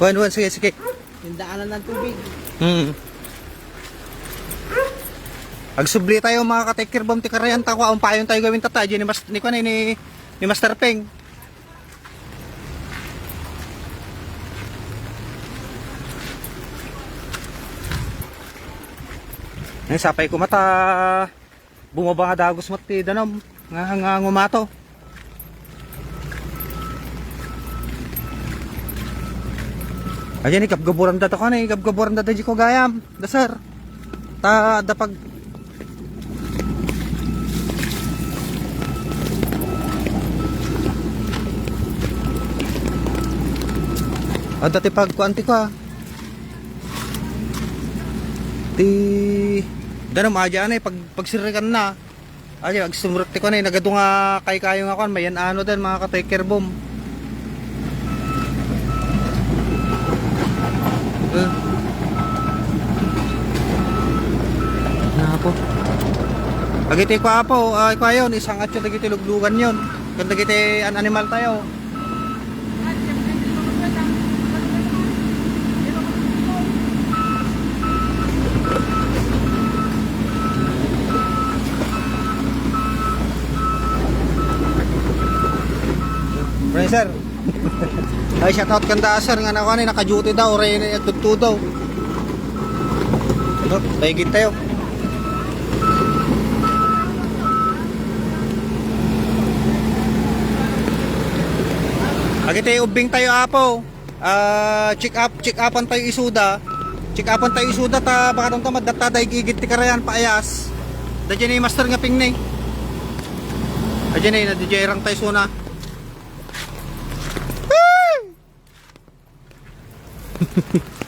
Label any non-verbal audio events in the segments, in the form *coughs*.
Wan, wan, sige, sige. Yung daanan ng tubig. Hmm. Agsubli tayo mga ka-taker bomb ti karayan ta ko ang payon tayo gawin tata ni mas ni kuan ni ni Master Peng. Ay sapay ko mata bumaba nga dagos mat ti danom nga nga ngumato. Ayan ni kapgaburan da to kanay kapgaburan da di ko gayam. Da sir. Ta da pag Ah, dati pag kuanti ko ah. Ti Danom aja na pag pagsirikan na. Aja pag sumurot ko na nagado nga kay kayo nga kon mayan ano din mga ka-taker boom. Eh. Na po. Agiti ko apo, ay ko ayon isang atyo dagiti luglugan yon. Kun dagiti an animal tayo. Pre sir. *laughs* Ay shout out kanda sir nga na ni naka-duty daw ore ni tugto daw. No, paigit tayo. Agite ubing tayo apo. Ah, check up, check upan tayo isuda. Check upan tayo isuda ta baka dong tamad data day gigit ti karayan paayas. Dadya ni master nga ping ni. Adyan na, nadya rang tayo suna. *laughs*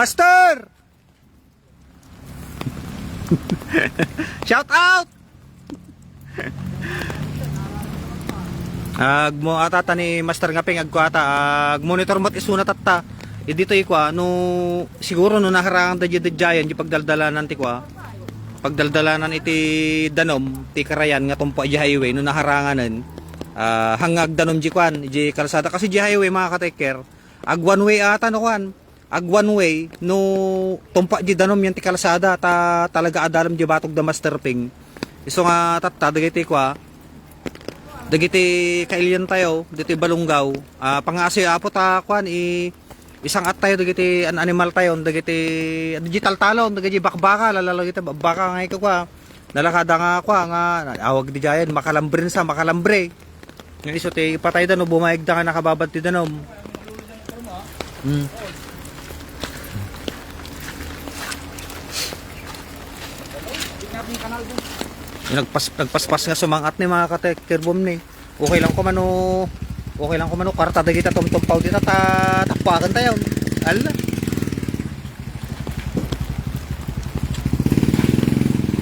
Master! *laughs* Shout out! Ag mo atata ni Master nga ping agkuata ag monitor mat isuna tatta. E dito ikwa no siguro no naharangan da jidjayan di pagdaldalanan ti kwa. Pagdaldalanan iti danom ti karayan nga tumpo di highway no naharanganan. Ah, hangag danom ji kwan di kalsada kasi di highway mga ka-taker. Ag one way ata no kwan. Ag one way no tumpa di danom yan ti kalsada ta talaga adalam di batog da Master Ping. Iso nga tatta dagiti kwa dagiti kailyan tayo dito balunggaw. Ah pangasi apo ta kwan i isang at tayo dagiti an animal tayo dagiti digital talon dagiti bakbaka lalalo kita baka nga ikaw kwa nalakada nga kwa nga awag di jayan makalambrin sa makalambre. Nga iso ti patay da no bumayag da nga nakababad ti danom. Hmm. Nagpas, nagpaspas nga sumangat ni mga ka-taker boom ni. Okay lang ko mano okay lang ko mano karta da kita tumtumpaw dita ta takpakan tayo. Ala.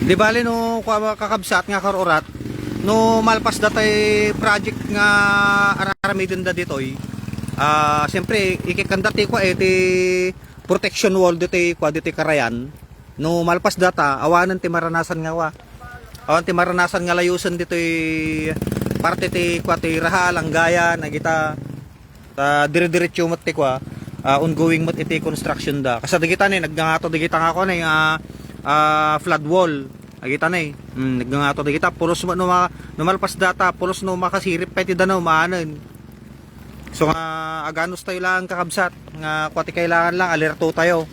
Di bali no kakabsat nga karorat no malpas datay project nga araramidin da ditoy. Ah, siyempre ikikanda ti kwa iti protection wall dito kwa dito karayan. No malpas data awanan ti maranasan nga wa. Awan ti maranasan nga layusan dito parte ti kwa ti raha langgaya na kita ta dire-diretso mat ti kwa ah, ongoing mat iti construction da. Kasi digita ni nagngangato digita nga na yung ah, ah, flood wall. Agita eh. Mm, nagngangato digita pulos mo no, ma- numalpas data pulos no makasirip pa ti danaw maanan. So nga aganos tayo lang kakabsat nga kwati kailangan lang alerto tayo.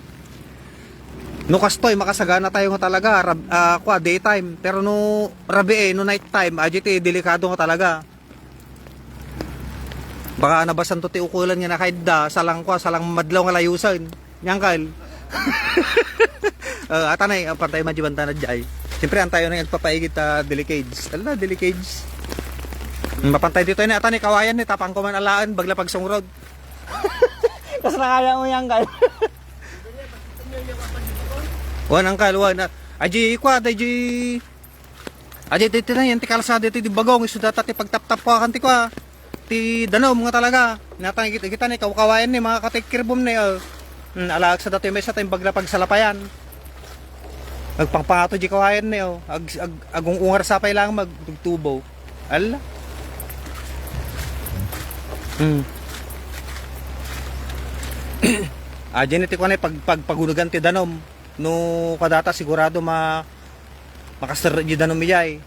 No kastoy makasagana tayo nga talaga rab, ah, kwa daytime pero no rabi eh no night time ajiti delikado nga talaga. Baka nabasan to ti ukulan nga nakaidda salang kwa salang madlaw nga layusan. Nyangkal. uh, *laughs* atanay ang pantay majibanta na jay. Siyempre ang tayo na nagpapaigit ta delicades. Ala delicades. Mapantay dito ni atanay kawayan ni tapang ko man alaan bagla pag sungrod. Kasi *laughs* nakaya mo yang kal. *laughs* Wan ang kalwa na aji kwa aji Adi dito na yan, ti kalsada di bagong, iso data ti pagtap-tap ko kan ti kwa. Ti danom nga talaga. Natang kita kita ni kawkawayan ni mga katikir bom ni. Oh. Hmm, alag sa dati may tayong bagla pagsalapayan. Agpangpangato di kawayan ni oh. Ag, ag agong ungar sapay lang magtugtubo. Ala. Hmm. *coughs* Ah, dyan iti ko na pag, pag pagunugan ti danom. No kadata sigurado ma makasar di danom iyay.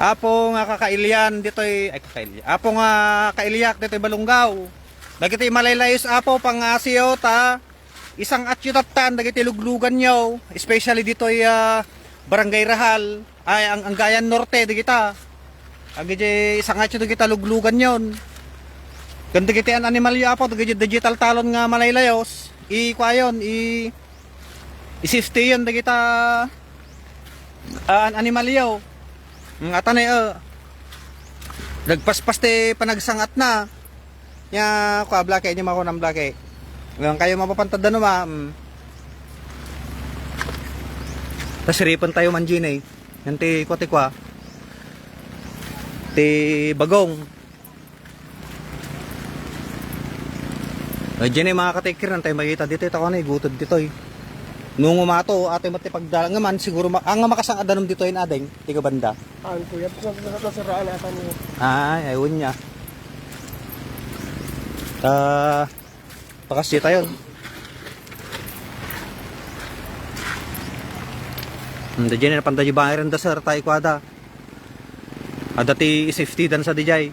Apo nga kakailian dito'y ay kakailian. Apo nga kailiyak dito'y balunggaw. Dagiti malaylayos apo pang asiyo ta isang atyutatan dagiti luglugan nyo especially dito'y ah, barangay Rahal ay ang, ang Gayan Norte digita. Agiti isang atyo digita luglugan yon. Ganda kiti an animal yo apo digital talon nga malaylayos. I kwayon i i-safety yun dagita ah, an animal yo. Ang atanay uh, nagpaspas te panagsangat na. Ya, kwa blake ni mako ng blake. Ngayon kayo mapapantad na ma. Mm. Tasiripan tayo man Gin eh. Yan ti kwa kwa. Ti bagong. Ay, dyan eh, mga katikir, tayo makita dito, ito ko na, gutod dito eh. Nung umato, ate mati pagdalang naman, siguro, ma- ang makasang adanom dito yun adeng, tiga banda. Ang kuya, tapos nasiraan na ata niyo. Ay, ayun niya. Ah, pakas dito yun. Hindi dyan na panda di bayan da sir, tayo kwada. Ada ti safety dan sa dijay.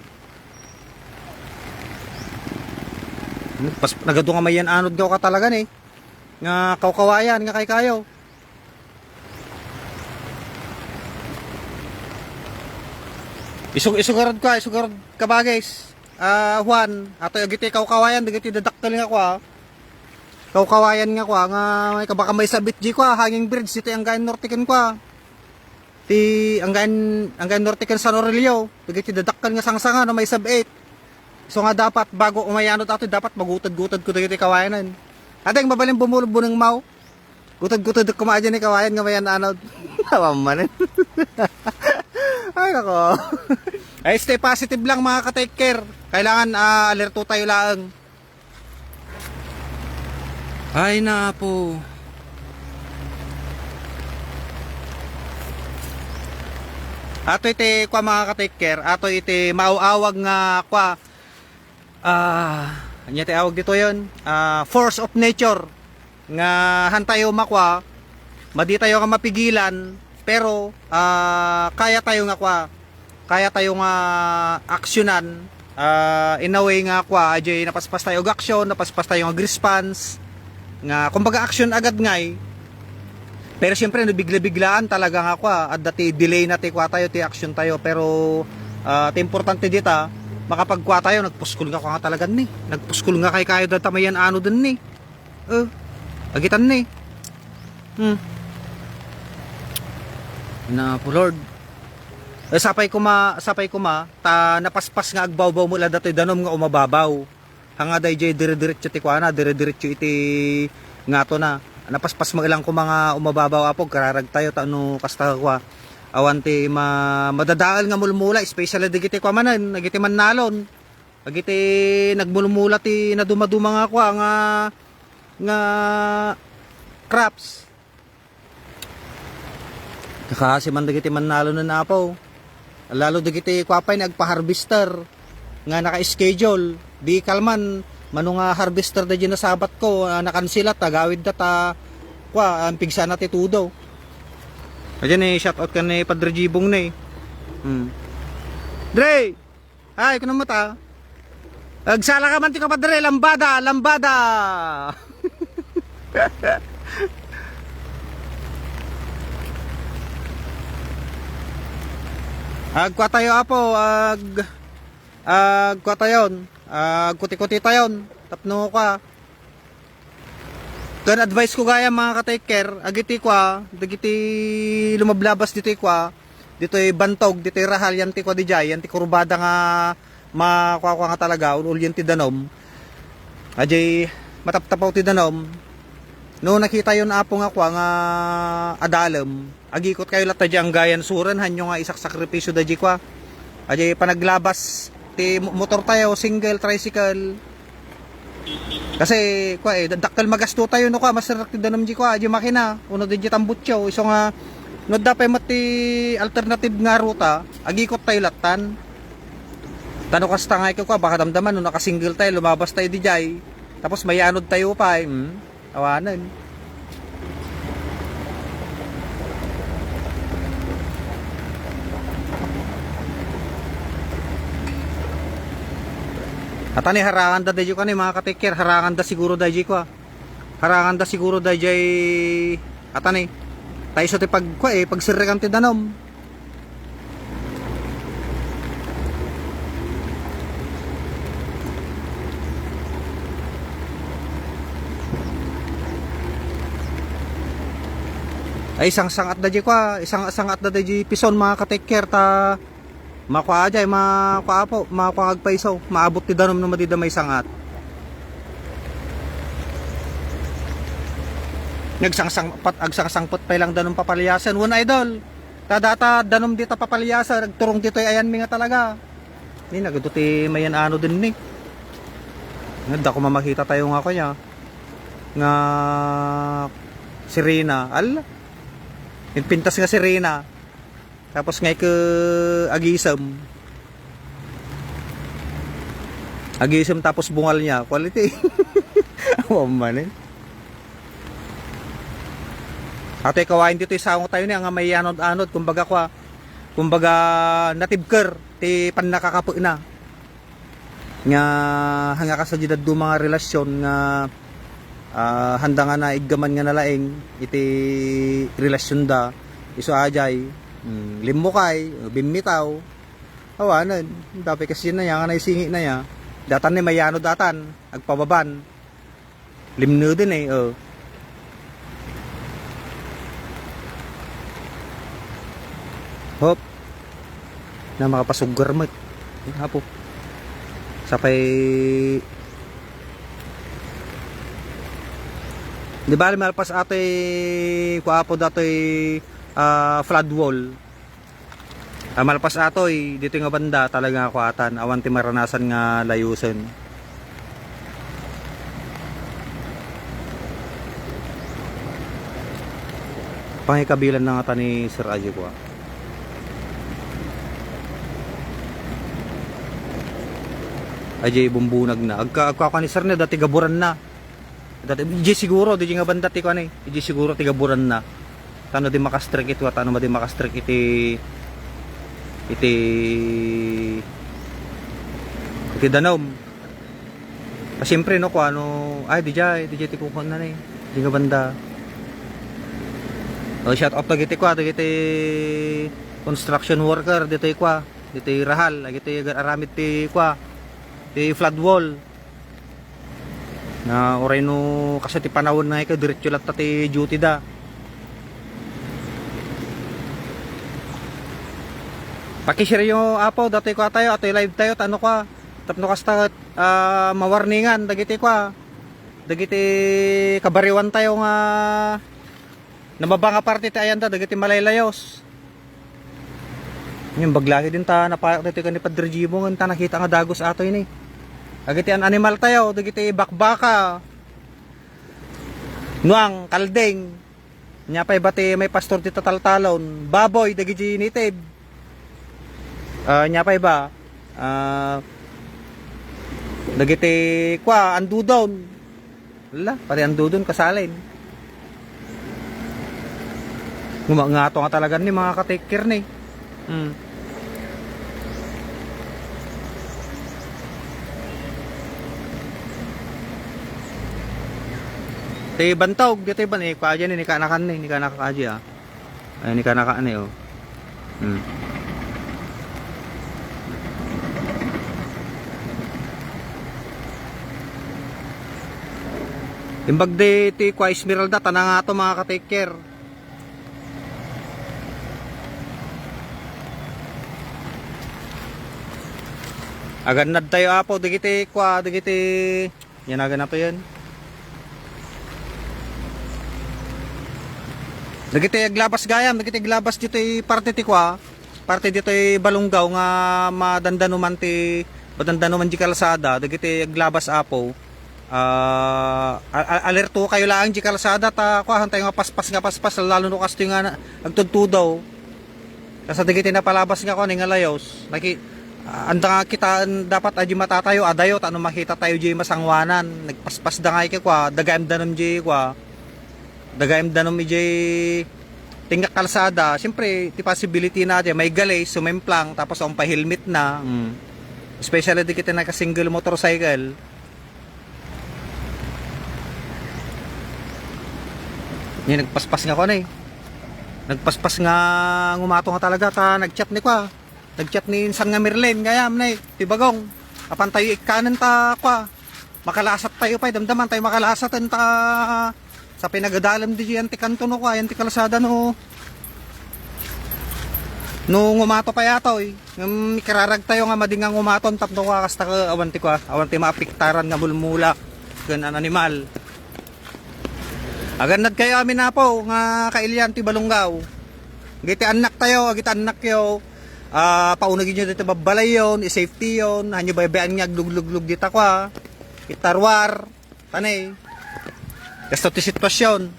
Pas nagado nga mayan anod daw ka talaga ni. Nga kawkawayan nga kay kayo. Isug isugarad ka, isugarad ka ba guys? Ah, Juan, ato agiti kawkawayan, dagiti dadaktal nga kwa. Kawkawayan nga kwa nga may kabaka may sabit di kwa, hanging bridge dito ang gayon nortican kwa. Ti ang gayon ang gayon nortican San Aurelio, dagiti dadaktal nga sangsanga no may sabit. So nga dapat bago umayanod ato dapat magutad-gutad ko dagiti kawayanan. Adeng mabaling bumulbo ng mau. Gutad-gutad ko maaja ni kawayan nga mayan anod. Mamanin. *laughs* *laughs* Ay nako. *laughs* Ay stay positive lang mga ka-take care. Kailangan ah, alerto tayo lang. Ay na po. Ato iti kwa mga ka-take care. Ato iti mauawag nga kwa. Ah, anya ti awag dito 'yon? Ah, force of nature. Nga hantayo makwa. Madi tayo ka mapigilan pero ah, kaya tayo nga kwa kaya tayo nga aksyonan ah, in a way nga kwa ajay napaspas tayo og aksyon napaspas tayo nga response nga kumbaga action agad ngay pero siyempre nabigla-biglaan talaga nga kwa at dati delay na ti kwa tayo ti action tayo pero ti importante dita makapagkwa tayo nagpuskul nga kwa nga talaga ni nagpuskul nga kay kayo data mayan ano din ni eh agitan ni hmm na po Lord. Eh, sapay ko ma, sapay ko ma, ta napaspas nga agbaw-baw mula datoy danom nga umababaw. Hanga day jay dire-diretso ti kuana, dire-diretso iti nga to na. Napaspas mo ilang ko mga umababaw apog kararag tayo ta ano kasta kwa. Awan ti ma, madadaal nga mulmula, especially digiti kwa manan, nagiti man nalon. Agiti nagmulmula ti naduma-duma nga kwa nga nga crops. Kasi man dagiti man nalo na napaw. Lalo dagiti kwapay nagpa-harvester nga naka-schedule. Di kalman mano nga harvester da na sabat ko uh, nakansilat tagawid da ta kwa ang pigsa na titudo. Ayan eh, shout out ka ni Padre Jibong na eh. Hmm. Dre! Ay, kuno mo? Agsala ka man ti kapadre, lambada, lambada! *laughs* Agkwa tayo apo, ag agkwa tayon. Ag kuti-kuti tayon. Tapno ka. Kan advice ko gaya mga ka-take agiti kwa, dagiti lumablabas dito kwa. Dito bantog, dito rahal yan ti kwa di jay, yan ti kurbada nga makwa nga talaga, ulul yan ti danom. Ajay mataptapaw ti danom. No nakita yun apo nga kwa nga adalem, agikot kayo lata ang gayan suran hanyo nga isak sakripisyo da kwa. Aje panaglabas ti mo- motor tayo single tricycle. Kasi kwa eh dakkel magasto tayo no kwa masarak ti danam ji kwa aje makina uno di tambutyo iso nga no dapat mati alternative nga ruta agikot tayo latan. Tano kasta nga ikaw kwa baka damdaman no nakasingle tayo lumabas tayo di jay. Tapos may anod tayo pa eh. Hmm? Awanan. At ani harangan da dayo kani mga katekер, harangan da siguro dayo ko. ah. Harangan da siguro dayo at ani. Tayo sa ti pag kwa eh pag ti danom. ay isang sangat da kwa isang sangat da di pison mga kateker ta makwa ajay makwa po. Makwa agpaiso maabot ti danom no madida may sangat. Nagsangsang pat agsangsangpot pa lang danom papalyasan. One idol. Tadata danom dita papalyasan. Nagturong dito ay ayan mi nga talaga. Ni nagaduti mayan ano din ni. Ngada ko mamakita tayo nga kanya nga sirena ala. Pintas nga si Reyna. Tapos ngay ke agisam. Agisam tapos bungal niya. Quality. *laughs* Awa man eh. Ate kawain dito isang tayo niya nga may anod-anod. Kumbaga kwa. Kumbaga natibker. Ti pan nakakapo na. Nga hanga ka sa jidad do mga relasyon nga ah handa nga na iggaman nga nalaing iti relasyon da iso ajay mm, limukay bimitaw awanan dapat kasi na yan nga naisingi na ya datan ni mayano datan agpababan. Limno din eh oh. hop. Na makapasugar mat hapo. Sapay Di ba malpas atoy kuapo datoy ah, flood wall. Ah, malpas atoy dito nga banda talaga kuatan awan ti maranasan nga layusen. Pangikabilan na nga ta ni Sir Aji ko. ah. Ajay bumbunag na. Agka agka ni Sir na dati gaburan na. Dati di siguro di nga banda ti ko ani. Siguro ti gaburan na. Tano di makastrek ito at ano ba di makastrek iti iti iti danom. Ah, siyempre no ko ano ay di jay di jay ti kukon na ni. Di nga banda. Oh, shout out dagiti ko dagiti construction worker dito ko dito rahal dagiti aramid ti kwa ti flood wall na oray no kasi ti panahon na ikaw diretso lang ti duty da pakishare yung apo dati ko tayo ato live tayo tano ka tapno kasta uh, mawarningan dagiti ko dagiti kabariwan tayo nga nababanga parte ti ayanda dagiti malaylayos yung baglagi din ta napayak dito ka ni Padre nga ta nakita nga dagos ato ini Agiti an animal tayo, dagiti bakbaka. Nuang, kaldeng. Nya pa bati may pastor dito taltalon. Baboy, dagiti native. Ah, nya pa iba. Ah, dagiti kwa andudon. Wala, pati andudon kasalin. Ngumangato nga talaga ni mga katikir ni. Hmm. Te bantog dito ban eh pa ni kanakan ni ni kanaka aji ah. Ay ni kanaka ani oh. Hmm. Imbag de ti kwa Esmeralda tanang ato mga ka-take care. Tayo apo digiti kwa digiti yan agan na to yan. Dagiti aglabas gayam, dagiti aglabas dito ay parte ti kwa. Parte dito ay balunggaw nga madandano man ti madandano man di kalsada, dagiti aglabas apo. A- alerto kayo lang di kalsada ta kwa hantay nga paspas nga paspas lalo no kasto nga agtudtudaw. Kasi dagiti na palabas nga ko ni nga layos. Naki ah, anda nga kita dapat aji matatayo adayo ta ano makita tayo di masangwanan. Nagpaspas da nga iki kwa, dagaim danom di kwa dagaim danom ije tingak kalsada siyempre ti possibility na dyan may galay sumemplang tapos ang pa-helmet na mm. especially di kita naka single motorcycle Yan, nagpaspas nga ko na eh. Nagpaspas nga ngumato nga talaga ta nagchat ni kwa. Nagchat ni San nga Merlin gayam na eh. Tibagong. Apan tayo ikanan ta kwa. Makalasat tayo pa, damdaman tayo makalasat ta sa pinagadalam di yan ti kanto no kwa, yan ti kalsada no. No ngumato pa yato eh. Ngam ikararag tayo nga madingang ngumaton tapno kwa kasta ka awan ti kwa, awan ti maapiktaran nga bulmula kan an animal. Agad kayo amin na po nga kailyan ti balunggaw. Giti anak tayo, agit anak yo. Ah, paunagin nyo dito babalay yon, i-safety yon, hanyo baybayaan nga agluglug dita kwa. Itarwar, tanay. Gasto ti sitwasyon.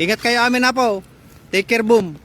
Ingat kayo amin na po. Take care boom.